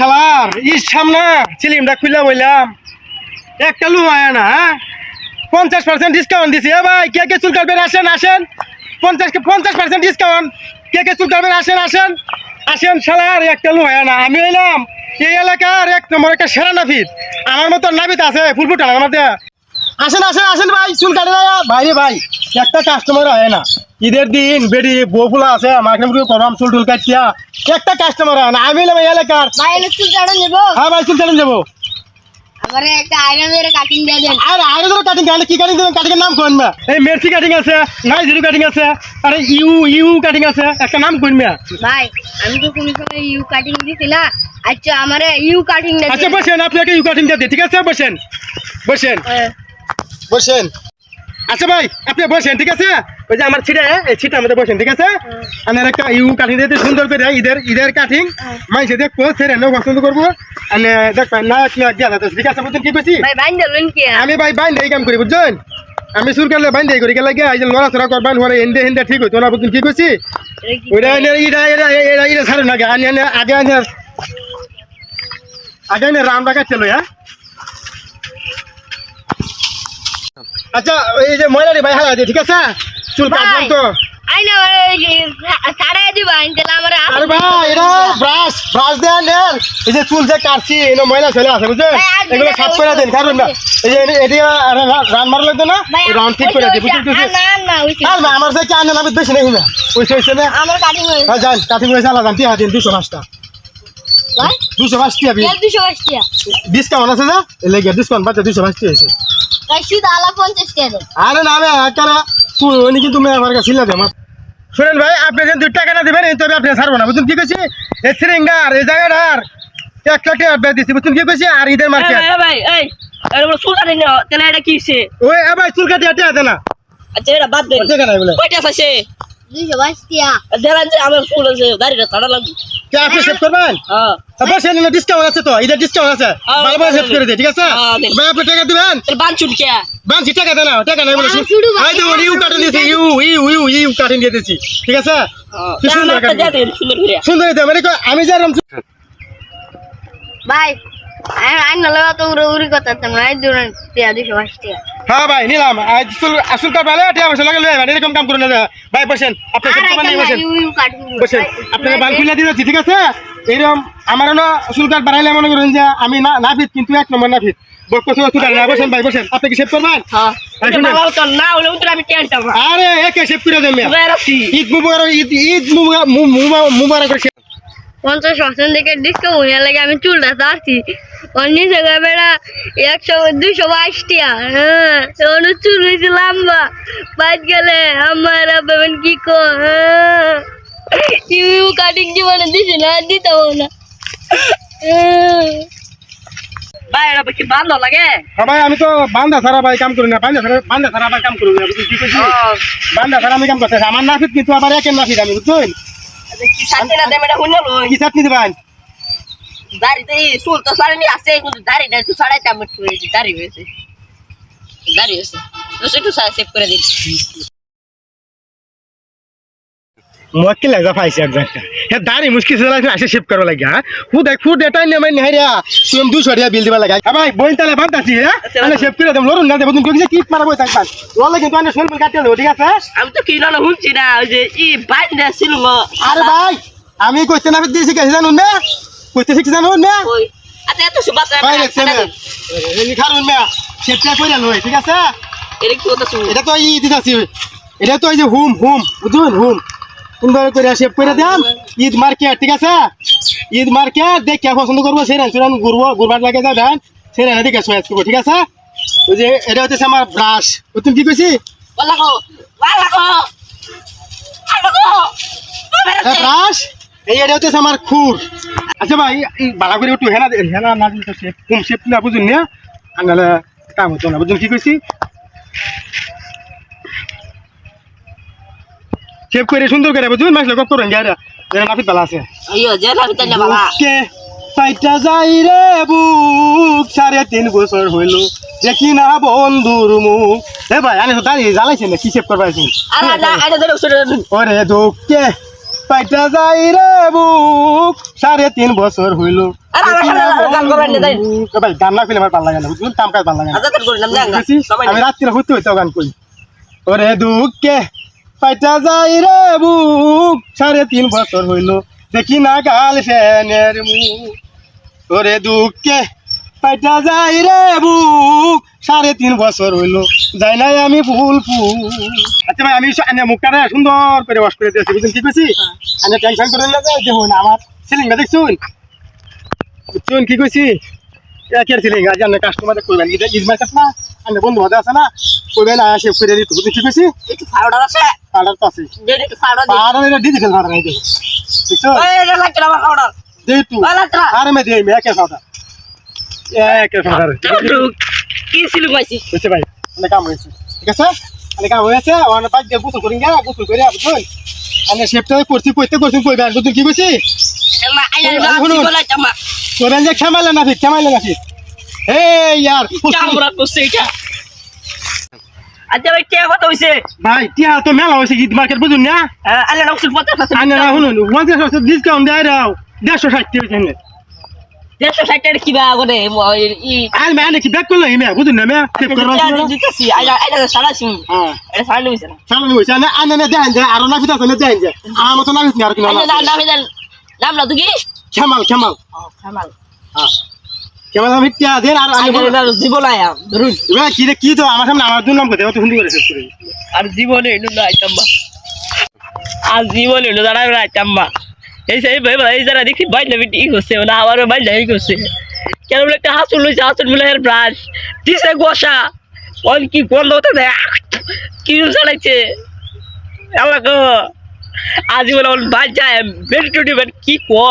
শালার, ইস সামনে চিলিমটা খুলে বললাম একটা লু হয় না হ্যাঁ? পঞ্চাশ পার্সেন্ট ডিসকাউন্ট দিছি। এ ভাই, কে কে চুল কাটবেন? আসেন আসেন। পঞ্চাশ পঞ্চাশ পার্সেন্ট ডিসকাউন্ট কে কে চুল কাটবেন? আসেন আসেন। আসেন, শালার, একটা লু হয় না। আমি এলাম এই এলাকার এক নম্বর একটা সেরা নাফিত আমার মতো নাবিত আছে ফুলফুটা আমার মধ্যে। আসেন আসেন আসেন ভাই, চুল কাটে ভাই ভাই, একটা কাস্টমার হয় না। ঈদের দিন বেডি বউফুলা আছে মাকে মুখে করলাম চুল টুল কাটিয়া একটা কাস্টমার হয় না আমি এলাম এই এলাকার। ভাই এলে চুল কাটা নেব? হ্যাঁ ভাই চুল কাটেন যাব আমার একটা আয়রনের কাটিং দিয়ে দেন। আর আগে ধরো কাটিং কাটলে কি কাটিং দেবেন? কাটিং নাম কোন মা এই মেরসি কাটিং আছে নাই জিরো কাটিং আছে আরে ইউ ইউ কাটিং আছে একটা নাম কোন মা ভাই আমি তো কোনো সময় ইউ কাটিং দিছি না। আচ্ছা আমারে ইউ কাটিং দিয়ে আচ্ছা দেন। বসেন আপনি একটা ইউ কাটিং দিয়ে দিন, ঠিক আছে? বসেন বসেন। হ্যাঁ। বসেন। আচ্ছা ভাই আপনি বসেন ঠিক আছে? ওই যে আমার ছিটা এই ছিটা আমাদের বসেন ঠিক আছে? আমার একটা ইউ কাটিং দিয়ে সুন্দর করে ঈদের ঈদের কাটিং মাইসে দেখব ছেড়ে নেও পছন্দ করব। আর দেখবেন না কি দিয়া যাচ্ছে ঠিক আছে বুঝছেন কি করছি আমি ভাই বাইন এই কাম করি বুঝছেন? আমি সুর করলে বাইন করি গেলে গিয়ে এই যে লড়াচড়া করবেন হলে হিন্দে হিন্দে ঠিক হইতো না বুঝছেন কি করছি ওইটা এনে ইটা এটা এটা এটা ছাড়ুন আগে আগে আগে আনি রাম ডাকা চলো হ্যাঁ? আচ্ছা এই যে ময়লারি ভাই দিয়ে ঠিক আছে? চুল কাটলাম তো আই না সাড়ে দিবা তাহলে আমার আরে ভাই এটা ব্রাশ ব্রাশ দেন দেন। এই যে চুল যে কাটছি এনে ময়লা চলে আছে বুঝছেন? ভাই, আর এগুলো দিলে সাফ ওই করে দেন কারণ না এই যে এটি রান মারা লাগতো না? রাউন্ড ঠিক করে দিই বুঝছেন ওইটা- না না ওইটা- আর না আমার সাথে আনে নামে বেশি নেই না। ওই হয়েছে না। আমার কাটিং হয়েছে হ্যাঁ যান কাটিং হয়েছে আলাদা টিয়া দিন দুশো পাঁচটা। দুশো দুশো ডিসকাউন্ট আছে ডিসকাউন্ট বাচ্চা দুশো দেন আরে না তুই উনি কিন্তু আমার কাছে ছিল আমার শুনেন ভাই আপনি যদি দুই টাকা না দেবেন এই তবে আপনি ছাড়বো না। বুঝুন কি করছি এই সিরিঙ্গার এই জায়গাটার এক লাখ টাকা বেদ দিচ্ছি বুঝুন কি করছি আর ঈদের মার্কেট। ভাই এই চুল কাটে না তাহলে এটা কি সে ওই ভাই চুল দেনা আচ্ছা এটা বাদ দে টাকা নাই কয়টা আছে? দুশো বাইশ টাকা দেখান যে আমার চুল আছে দাড়িটা ছাড়া লাগবে। কে আপনি সেভ করবেন? হ্যাঁ। বসে নিলে ডিসকাউন্ট আছে তো এটা ডিসকাউন্ট আছে। হ্যাঁ, ভালো ভালো সেভ করে দে ঠিক আছে? হ্যাঁ। ভাই আপনি টাকা দিবেন? বান চুল বান বানছি টাকা দেনা টাকা নাই বলে আই দেখুন ইউ কাটিং দিছি U U U U cutting দিয়ে দিছি ঠিক আছে? সুন্দর করে। সুন্দর হইতে মানে আমি যে এরকম ভাই হ্যাঁ ভাই নিলাম। আসল কার ভালো ঠিক আছে লাগে ভাই এরকম কাম করুন না ভাই বসেন আপনি সব নিয়ে বসেন। বসেন আপনাকে বান খুলে দিয়েছি ঠিক আছে? এইরকম আমার না আসল কার বাড়াইলে মনে করেন যে আমি না নাফিত কিন্তু এক নম্বর না বসেন আপনি কি সেভ করবেন? হ্যাঁ। না হলে টেনটা আরে একে সেভ করে দেন ঈদ মুবারক মুবারক পঞ্চাশ পার্সেন্ট থেকে ডিসকাউন্ট হয়ে লাগে আমি চুলটা চাচ্ছি অন্য জায়গায় বেড়া একশো দুশো বাইশ টাকা হ্যাঁ চুল হয়েছে লম্বা। বাদ গেলে আমার পাবেন কি কো হ্যাঁ। ইউ কাটিং জীবনে দিছে না দিতেও না। হ্যাঁ। ভাই এটা কি বান্ধ লাগে? হ্যাঁ ভাই আমি তো বান্দা সারা ভাই কাম করি না বান্দা সারা বান্দা সারা ভাই কাম করি না বুঝলি কি কইছি? বান্দা সারা আমি কাম করতে আমার নাফিত কিন্তু আবার একের নাফিত আমি বুঝছেন? কি চাটনি দিবেন দাড়িতে চুল তো সারানি আছে কিন্তু দাড়িটা একটু সারাইতে আমি একটু দাড়ি হয়েছে। দাড়ি হয়েছে। একটু সেভ করে দিন। মুশকিল লাগা পাইছে এক জায়গা হ্যাঁ দাঁড়ি মুশকিল ছিল আসে শিফট করবা লাগে হ্যাঁ ফুড এক ফুড এটা নিয়ে মানে হাইরা তুমি দুশো টাকা বিল দিবা লাগে। হ্যাঁ ভাই বইন তালে বাদ আছি হ্যাঁ আমি শিফট করে দেব লরুন না দেব তুমি কি কিট মারা বই থাকবান ললে কিন্তু আমি শোল কাটিয়ে দেবো ঠিক আছে? আমি তো কিনা না শুনছি না ওই যে ই বাইন্দা ছিল আরে ভাই আমি কইতে না দিয়েছি কে জানুন না? কইতে শিখছি জানুন না? আচ্ছা এত সুবাত ভাই দেখছে না? এই খারুন না? শিফটটা কইরা লই ঠিক আছে? এটা কি কথা এটা তো ই দিতাছি এটা তো এই যে হুম হুম বুঝুন হুম। সুন্দর করে শেপ করে দেন। ঈদ মার্কেট ঠিক আছে? ঈদ মার্কেট দেখে পছন্দ করব সেই রান সুরান ঘুরবো ঘুরবার লাগে যাবেন সেই রানে দেখে সোয়াজ করব ঠিক আছে? ওই যে এটা হচ্ছে আমার ব্রাশ। তুমি কি কইছি? এটা ব্রাশ? এই এটা হচ্ছে আমার খুর। আচ্ছা ভাই বালা করে একটু হেনা হেনা না দিলে তো কম শেপ না বুঝুন না। আর নাহলে কাম হতো না। বুঝুন কি কইছি? শেপ করে সুন্দর করে বুঝুন মাসলে গপ করুন যারা যারা নাফিত বালা আছে। আইয়ো যে না বিতাই না বাবা বুকে পাইটা যাই রে বুক সাড়ে তিন বছর হইল। দেখি না বন্ধুর মুখ। এ ভাই আনে তো দাঁড়িয়ে জ্বালাইছে না কি সেভ করবাইছেন এটা ওরে দুঃখে পাইটা যাই রে বুক সাড়ে তিন বছর হইল। ভাই গান না করলে আমার ভালো লাগে না বুঝলেন? কাম কাজ ভালো লাগে? সবাই আমি রাত্রিরে হইতে হইতে গান করি। ওরে দুঃখে পাইটা যাই রে বুক সাড়ে তিন বছর হইল। দেখি না গাল ফ্যানের মুখ। ওরে দুঃখে পাইটা যাই রে বুক সাড়ে তিন বছর হইল। যাই নাই আমি ফুল ফুল। আচ্ছা ভাই আমি আনে মুখটা সুন্দর করে ওয়াশ করে দিয়েছি বুঝলেন কি কইছি আনে টেনশন করে না যাই দেখুন আমার সিলিংটা দেখছুন? বুঝছুন কি কইছি একের সিলিং আজ আপনি কাস্টমারে কইবেন এটা ইজ মার্কেট না? বন্ধু বান্ধব আছে না কইবেন আয় সে করে দিত বুঝলি কি কইছি একটু ফাউডার আছে? পাউডার তো আছে। একটু পাউডার এটা ডিজিটাল পাউডার দেখো দেখছ? এই এটা লাগছে আমার ফাউডার দে তু ওই লাগছে না। আরে মে দে মে একের পাউডার একের পাউডার কি ছিল ভাই অনেক কাম হয়েছে। ঠিক আছে? অনেক কাম হয়েছে। অনেক বাইক দিয়ে গোসল করি গা গোসল করে বুঝুন আমি শেপটা করছি কইতে করছি কইবে আর তুই কি কইছি ওই। বলে যে খেমাইলে না ফিট খেমাইলে না ফিট এই ইয়ার চামড়া করছে এটা আচ্ছা ভাই কে কথা হইছে ভাই টিয়া তো মেলা হয়েছে ঈদ মার্কেট বুঝুন না? আইলা না উচিত পঞ্চাশ আছে আনে না শুনুন পঞ্চাশ বছর ডিসকাউন্ট দেয় রাও দেড়শো ষাট হয়েছে এনে দেড়শো ষাট টাকা কিবা করে ই। আর মে আনে কি ব্যাক করল মে বুঝুন না মে? চেক করবা দিতেছি আইলা আইলা সারাছি হ্যাঁ এটা সারানি হইছে না। সামনে হয়েছে আনে আনে না দেন যে আরও না ফিট আছে না দেন যে? আমার মতো না ফিট আর কি না আইলা নাম নাম দেন নাম না তুই খেমাল খেমাল। ও কামাল হ্যাঁ খেমাল আমি টিয়া দেন আর আমি আইলা জীবন আয়া ধরুন। এবার কি রে কি তো আমার সামনে আমার দুর্নাম করতে অত সুন্দর করে শেষ করে আর জীবনে না আর না এই সেই ভাই ভাই যারা দেখি বাইর না বিটি হচ্ছে না আমার বাইর নাই করছে কেন বলে একটা হাসুল লইছে হাসুল মিলে এর ব্রাশ। দিছে গোসা। অন কি গন্ধ হতে দেয় কি চালাইছে। আল্লাহ গো। আজ বলে ওর বাদ যায় বেড কি কো